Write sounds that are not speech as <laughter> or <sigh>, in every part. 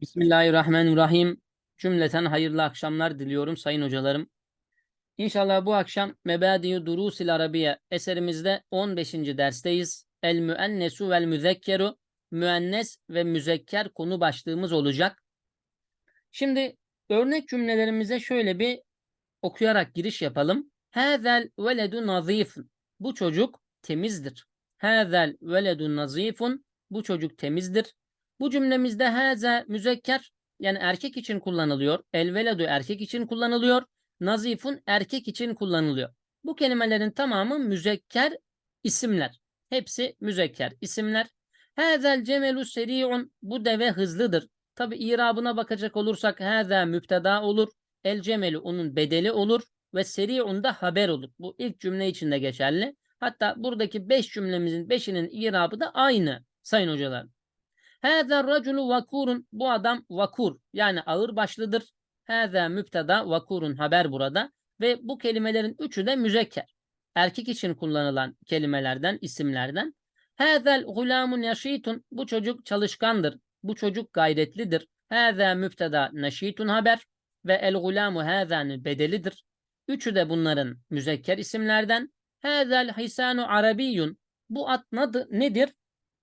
Bismillahirrahmanirrahim. Cümleten hayırlı akşamlar diliyorum sayın hocalarım. İnşallah bu akşam Mebadiü Durusil Arabiye eserimizde 15. dersteyiz. El müennesu vel müzekkeru müennes ve müzekker konu başlığımız olacak. Şimdi örnek cümlelerimize şöyle bir okuyarak giriş yapalım. Hazel veledu nazifun. Bu çocuk temizdir. Hazel veledu nazifun. Bu çocuk temizdir. Bu cümlemizde haze müzekker yani erkek için kullanılıyor. El veledu erkek için kullanılıyor. Nazifun erkek için kullanılıyor. Bu kelimelerin tamamı müzekker isimler. Hepsi müzekker isimler. Hazel cemelu seri'un. Bu deve hızlıdır. Tabi irabına bakacak olursak haza müpteda olur. El cemelu onun bedeli olur ve seri'un da haber olur. Bu ilk cümle içinde geçerli. Hatta buradaki beş cümlemizin beşinin irabı da aynı sayın hocalar. Hâzâ raculu vakurun. Bu adam vakur yani ağır başlıdır. Hâzâ müpteda vakurun haber burada. Ve bu kelimelerin üçü de müzekker. Erkek için kullanılan kelimelerden, isimlerden. Hâzel gulâmun yaşîtun. Bu çocuk çalışkandır. Bu çocuk gayretlidir. Hâzâ müpteda neşîtun haber. Ve el gulâmu hâzâ'nın bedelidir. Üçü de bunların müzekker isimlerden. Hâzel hisanu arabiyyun. Bu at nedir?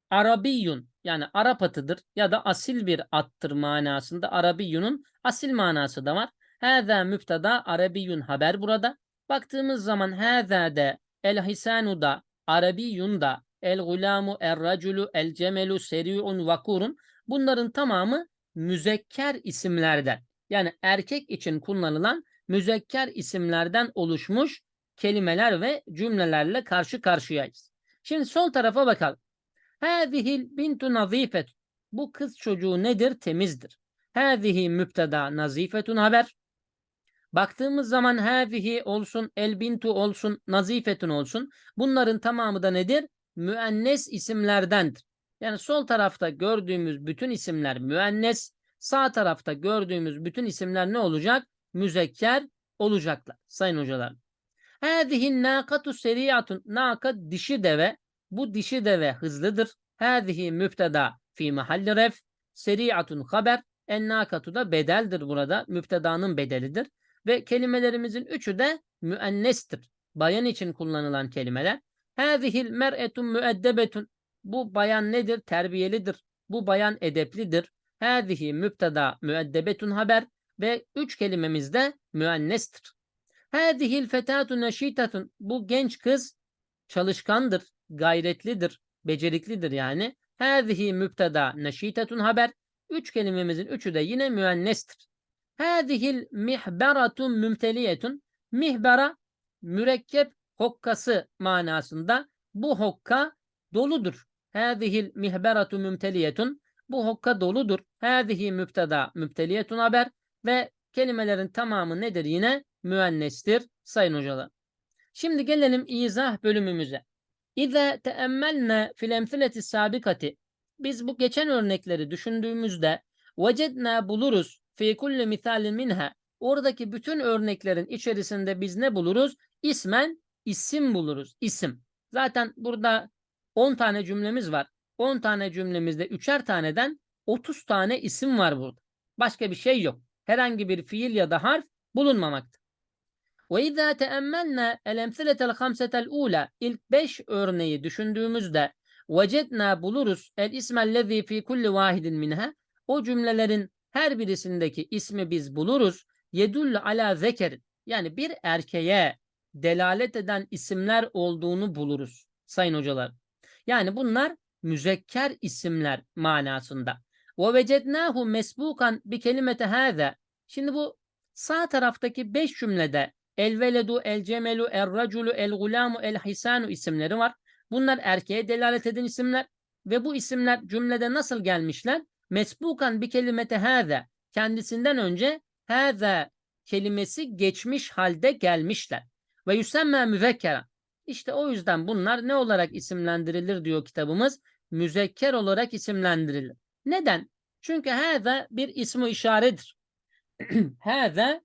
Arabiyyun yani Arap atıdır ya da asil bir attır manasında Arabiyyunun asil manası da var. Hâzâ müpteda Arabiyyun haber burada. Baktığımız zaman hâzâde el hisanu da Arabiyyun da el gulamu er raculu el cemelu seri'un vakurun bunların tamamı müzekker isimlerden yani erkek için kullanılan müzekker isimlerden oluşmuş kelimeler ve cümlelerle karşı karşıyayız. Şimdi sol tarafa bakalım. Hâzihil bintu nazifet. Bu kız çocuğu nedir? Temizdir. Hâzihi müpteda nazifetun haber. Baktığımız zaman hâzihi olsun, el bintu olsun, nazifetun olsun. Bunların tamamı da nedir? Müennes isimlerdendir. Yani sol tarafta gördüğümüz bütün isimler müennes, sağ tarafta gördüğümüz bütün isimler ne olacak? Müzekker olacaklar sayın hocalar. Hâzihin nâkatu seriyatun. Nâka dişi deve. Bu dişi deve hızlıdır. Hâzihi müpteda fi mahalli ref. Seri'atun haber. Ennâkatu da bedeldir burada. Müptedanın bedelidir. Ve kelimelerimizin üçü de müennestir. Bayan için kullanılan kelimeler. Hâzihil mer'etun müeddebetun. Bu bayan nedir? Terbiyelidir. Bu bayan edeplidir. Hâzihi müpteda müeddebetun haber. Ve üç kelimemiz de müennestir. Hâzihil fetâtu neşîtatun. Bu genç kız çalışkandır, gayretlidir, beceriklidir yani. Hâzihi müpteda neşîtetun haber. Üç kelimemizin üçü de yine müennestir. Hâzihil mihberatun mümteliyetun. Mihbera mürekkep hokkası manasında bu hokka doludur. Hâzihil mihberatu mümteliyetun. Bu hokka doludur. Hâzihi müpteda müpteliyetun haber ve kelimelerin tamamı nedir yine? Müennestir sayın hocalar. Şimdi gelelim izah bölümümüze. İze teemmelne fil emsileti sabikati. Biz bu geçen örnekleri düşündüğümüzde vecedna buluruz fi kulli misalin minha. Oradaki bütün örneklerin içerisinde biz ne buluruz? İsmen isim buluruz. İsim. Zaten burada 10 tane cümlemiz var. 10 tane cümlemizde üçer taneden 30 tane isim var burada. Başka bir şey yok. Herhangi bir fiil ya da harf bulunmamakta. Ve izâ teemmennâ el-emsiletel hamsetel ilk beş örneği düşündüğümüzde vecednâ buluruz el ismellezî fî kulli vahidin minha o cümlelerin her birisindeki ismi biz buluruz. Yedullu ala zekerin yani bir erkeğe delalet eden isimler olduğunu buluruz sayın hocalar. Yani bunlar müzekker isimler manasında. Ve vecednâhu mesbukan bi kelimete hâze. Şimdi bu sağ taraftaki beş cümlede el veledu, el cemelu, el raculu, el gulamu, el hisanu isimleri var. Bunlar erkeğe delalet eden isimler ve bu isimler cümlede nasıl gelmişler? Mesbukan bir kelimete hâze. Kendisinden önce hâze kelimesi geçmiş halde gelmişler. Ve yüsemme müzekkeren. İşte o yüzden bunlar ne olarak isimlendirilir diyor kitabımız? Müzekker olarak isimlendirilir. Neden? Çünkü hâze bir ismi işaredir. <clears throat> hâze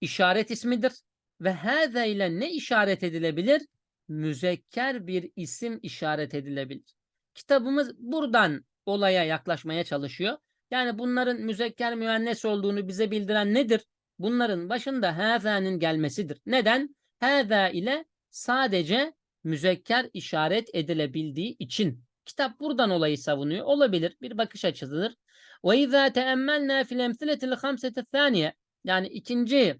işaret ismidir. Ve hâze ile ne işaret edilebilir? Müzekker bir isim işaret edilebilir. Kitabımız buradan olaya yaklaşmaya çalışıyor. Yani bunların müzekker müennes olduğunu bize bildiren nedir? Bunların başında hâzâ'nın gelmesidir. Neden? Hâzâ ile sadece müzekker işaret edilebildiği için. Kitap buradan olayı savunuyor. Olabilir. Bir bakış açısıdır. İzâ teemmennâ fil emsiletil hamseti thâniye yani ikinci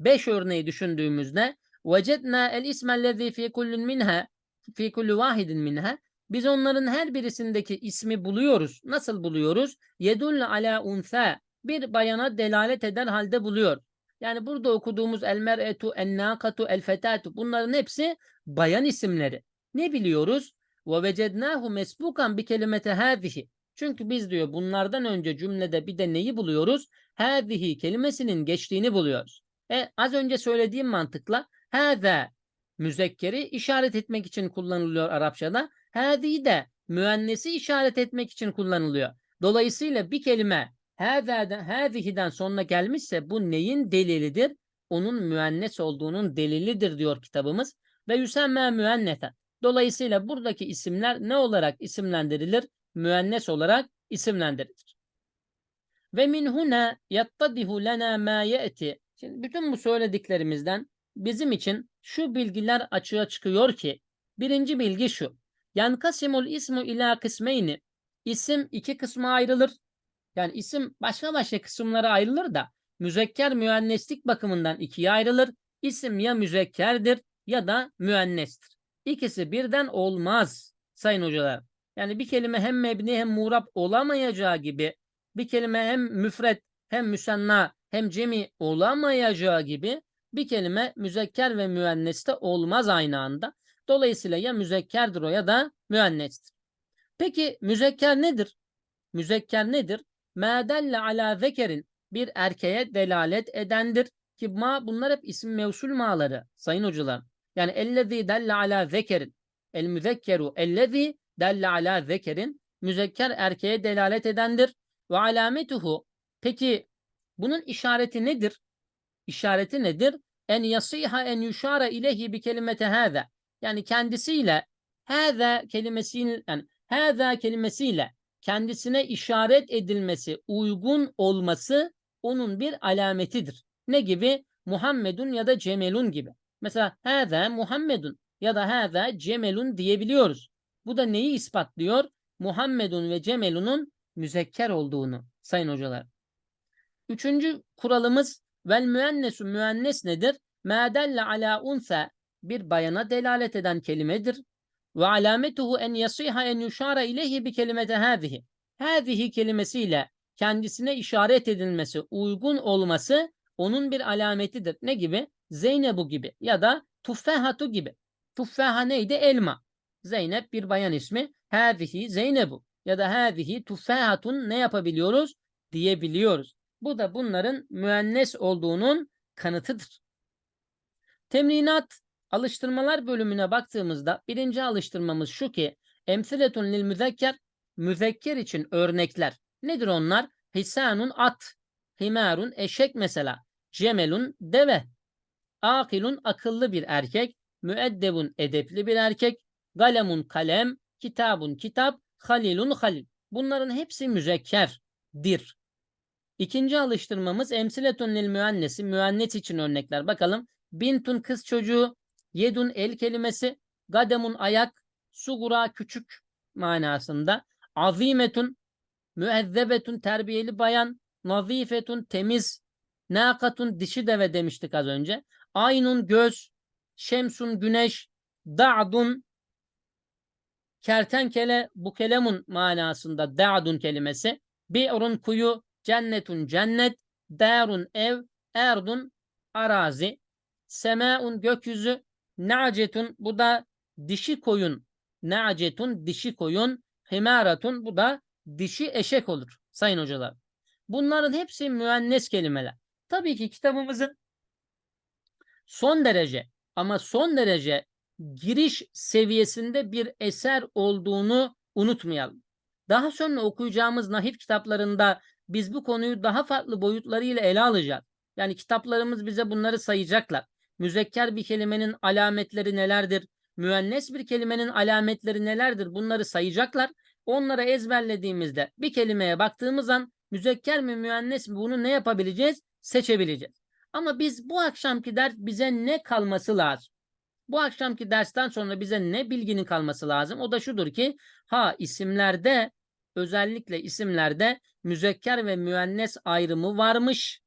beş örneği düşündüğümüzde vecednâ el ismellezî fî kullun minha fî kulli vahidin minha biz onların her birisindeki ismi buluyoruz. Nasıl buluyoruz? Yedulle ala unsa bir bayana delalet eder halde buluyor. Yani burada okuduğumuz el mer'etu, en nakatu, el fetatu bunların hepsi bayan isimleri. Ne biliyoruz? Mesbukan bi kelimete hâzihi. Çünkü biz diyor bunlardan önce cümlede bir de neyi buluyoruz? Hâzihi kelimesinin geçtiğini buluyoruz. E, az önce söylediğim mantıkla hâzâ müzekkeri işaret etmek için kullanılıyor Arapçada. Hâzihi de müennesi işaret etmek için kullanılıyor. Dolayısıyla bir kelime hâzâden, hâzihiden sonuna gelmişse bu neyin delilidir? Onun müennes olduğunun delilidir diyor kitabımız. Ve yüsemme müenneten. Dolayısıyla buradaki isimler ne olarak isimlendirilir? Müennes olarak isimlendirilir. Ve min huna yattadihu lena ma ye'ti. Şimdi bütün bu söylediklerimizden bizim için şu bilgiler açığa çıkıyor ki birinci bilgi şu. Yankasimul ismu ila kısmeyni. İsim iki kısma ayrılır. Yani isim başka başka kısımlara ayrılır da müzekker müenneslik bakımından ikiye ayrılır. İsim ya müzekkerdir ya da müennestir. İkisi birden olmaz sayın hocalar. Yani bir kelime hem mebni hem murab olamayacağı gibi bir kelime hem müfret hem müsenna hem cemi olamayacağı gibi bir kelime müzekker ve müenneste olmaz aynı anda. Dolayısıyla ya müzekkerdir o ya da müennestir. Peki müzekker nedir? Müzekker nedir? Mâdelle ala zekerin bir erkeğe delalet edendir. Ki ma bunlar hep isim mevsul maları sayın hocalar. Yani ellezî delle ala zekerin. El müzekkeru ellezî delle ala zekerin. Müzekker erkeğe delalet edendir. Ve alametuhu. Peki bunun işareti nedir? İşareti nedir? En yasiha en yuşara ileyhi bi kelimete hâze. Yani kendisiyle hâze kelimesinin yani hâze kelimesiyle kendisine işaret edilmesi, uygun olması onun bir alametidir. Ne gibi? Muhammedun ya da Cemelun gibi. Mesela hâze Muhammedun ya da hâze Cemelun diyebiliyoruz. Bu da neyi ispatlıyor? Muhammedun ve Cemelun'un müzekker olduğunu sayın hocalar. Üçüncü kuralımız vel müennesu müennes nedir? Mâ delle alâ unsa bir bayana delalet eden kelimedir. Ve alametuhu en yasiha en yuşara ileyhi bi kelimete hâzihi. Hâzihi kelimesiyle kendisine işaret edilmesi, uygun olması onun bir alametidir. Ne gibi? Zeynebu gibi ya da tuffehatu gibi. Tuffeha neydi? Elma. Zeynep bir bayan ismi. Hâzihi Zeynebu ya da hâzihi tuffehatun ne yapabiliyoruz? Diyebiliyoruz. Bu da bunların müennes olduğunun kanıtıdır. Temrinat alıştırmalar bölümüne baktığımızda birinci alıştırmamız şu ki emsiletun lil müzekker müzekker için örnekler. Nedir onlar? Hisanun at, himarun eşek mesela, cemelun deve, akilun akıllı bir erkek, müeddebun edepli bir erkek, galemun kalem, kitabun kitap, halilun halil. Bunların hepsi müzekkerdir. İkinci alıştırmamız emsiletun lil müennesi, müennes için örnekler. Bakalım. Bintun kız çocuğu, yedun el kelimesi, gademun ayak, sugura küçük manasında, azimetun müezzebetun terbiyeli bayan, nazifetun temiz, nakatun dişi deve demiştik az önce. Aynun göz, şemsun güneş, da'dun kertenkele, bukelemun manasında da'dun kelimesi. Bi'run kuyu, cennetun cennet, darun ev, erdun arazi, semaun gökyüzü, na'cetun bu da dişi koyun, na'cetun dişi koyun, himaratun bu da dişi eşek olur sayın hocalar. Bunların hepsi müennes kelimeler. Tabii ki kitabımızın son derece ama son derece giriş seviyesinde bir eser olduğunu unutmayalım. Daha sonra okuyacağımız nahif kitaplarında biz bu konuyu daha farklı boyutlarıyla ele alacağız. Yani kitaplarımız bize bunları sayacaklar. Müzekker bir kelimenin alametleri nelerdir? Müennes bir kelimenin alametleri nelerdir? Bunları sayacaklar onları ezberlediğimizde bir kelimeye baktığımız an müzekker mi müennes mi bunu ne yapabileceğiz? Seçebileceğiz. Ama biz bu akşamki ders bize ne kalması lazım? Bu akşamki dersten sonra bize ne bilginin kalması lazım? O da şudur ki ha isimlerde özellikle isimlerde müzekker ve müennes ayrımı varmış.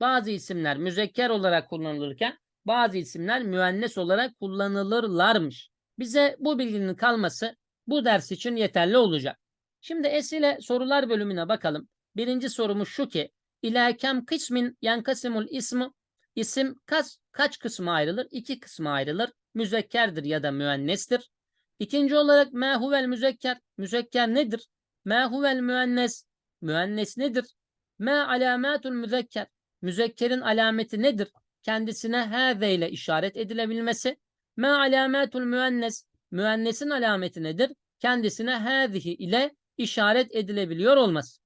Bazı isimler müzekker olarak kullanılırken bazı isimler müennes olarak kullanılırlarmış. Bize bu bilginin kalması bu ders için yeterli olacak. Şimdi esile sorular bölümüne bakalım. Birinci sorumuz şu ki İlakem kısmin yankasimul ismu isim kaç, kaç kısma ayrılır? İki kısma ayrılır. Müzekkerdir ya da müennestir. İkinci olarak ma huvel müzekker. Müzekker nedir? Ma huvel müennes. Müennes nedir? Ma alamatul müzekker. Müzekkerin alameti nedir? Kendisine hâze ile işaret edilebilmesi. Ma alamatul müennes. Müennesin alameti nedir? Kendisine hâzihi ile işaret edilebiliyor olması.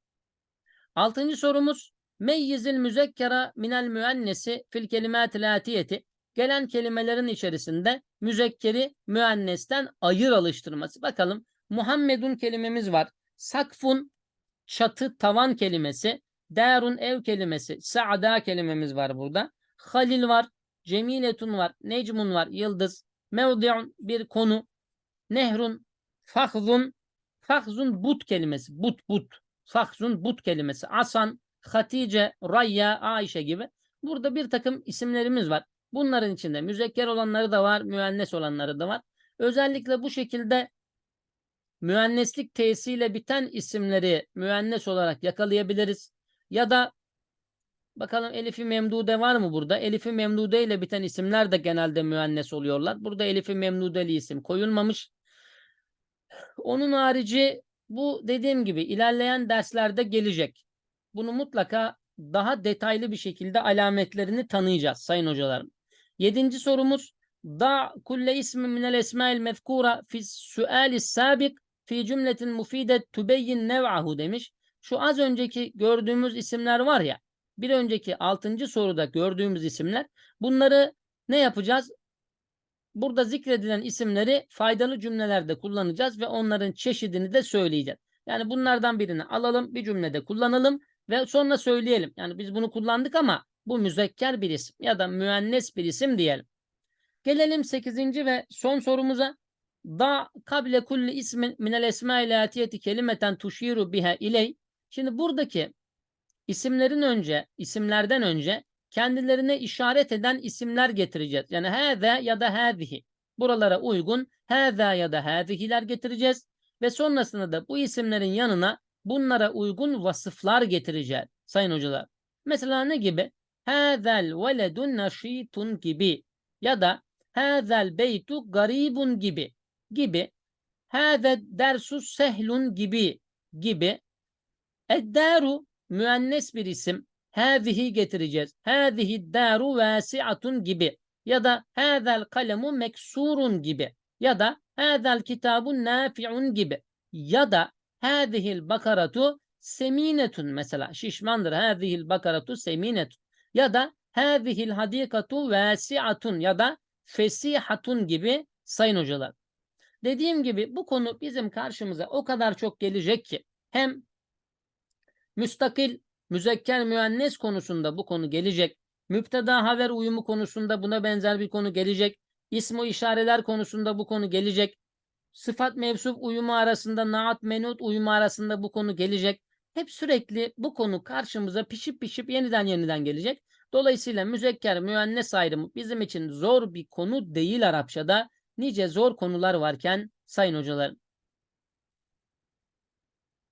Altıncı sorumuz Meyyizil müzekkera minel müennesi fil kelimatil atiyeti. Gelen kelimelerin içerisinde müzekkeri müennesten ayır alıştırması. Bakalım Muhammedun kelimemiz var. Sakfun çatı tavan kelimesi. Darun ev kelimesi. Saada kelimemiz var burada. Halil var. Cemiletun var. Necmun var. Yıldız. Mevdi'un bir konu. Nehrun. Fahzun. Fahzun but kelimesi. But but. Fahzun but kelimesi. Asan. Hatice, Rayya, Ayşe gibi. Burada bir takım isimlerimiz var. Bunların içinde müzekker olanları da var, müennes olanları da var. Özellikle bu şekilde müenneslik t'siyle biten isimleri müennes olarak yakalayabiliriz. Ya da bakalım Elif-i Memdude var mı burada? Elif-i Memdude ile biten isimler de genelde müennes oluyorlar. Burada Elif-i Memdudeli isim koyulmamış. Onun harici bu dediğim gibi ilerleyen derslerde gelecek. Bunu mutlaka daha detaylı bir şekilde alametlerini tanıyacağız sayın hocalarım. Yedinci sorumuz da kulle ismi minel esmail mezkura fi sualis sabik fi cümletin mufidet tübeyyin nev'ahu demiş. Şu az önceki gördüğümüz isimler var ya bir önceki altıncı soruda gördüğümüz isimler bunları ne yapacağız? Burada zikredilen isimleri faydalı cümlelerde kullanacağız ve onların çeşidini de söyleyeceğiz. Yani bunlardan birini alalım bir cümlede kullanalım ve sonra söyleyelim. Yani biz bunu kullandık ama bu müzekker bir isim ya da müennes bir isim diyelim. Gelelim 8. ve son sorumuza. Da kable kulli ismin minel esmail atiyeti kelimeten tuşiru biha iley. Şimdi buradaki isimlerin önce, isimlerden önce kendilerine işaret eden isimler getireceğiz. Yani hâze ya da hâzihi. Buralara uygun hâze ya da hâzihiler getireceğiz. Ve sonrasında da bu isimlerin yanına bunlara uygun vasıflar getireceğiz sayın hocalar. Mesela ne gibi? Hâzel veledun naşîtun gibi ya da hâzel beytu garibun gibi gibi hâze dersu sehlun gibi gibi eddaru müennes bir isim hâzihi getireceğiz. Hâzihi daru vâsi'atun gibi ya da hâzel kalemu meksurun gibi ya da hâzel kitabun nafi'un gibi ya da hâzihil bakaratu seminetun mesela şişmandır. Hâzihil bakaratu seminetun ya da hâzihil hadikatu vâsi'atun ya da fesihatun gibi sayın hocalar. Dediğim gibi bu konu bizim karşımıza o kadar çok gelecek ki hem müstakil müzekker müennes konusunda bu konu gelecek. Müpteda haber uyumu konusunda buna benzer bir konu gelecek. İsmu işareler konusunda bu konu gelecek sıfat mevsup uyumu arasında, naat menut uyumu arasında bu konu gelecek. Hep sürekli bu konu karşımıza pişip pişip yeniden yeniden gelecek. Dolayısıyla müzekker müennes ayrımı bizim için zor bir konu değil Arapçada. Nice zor konular varken sayın hocalarım.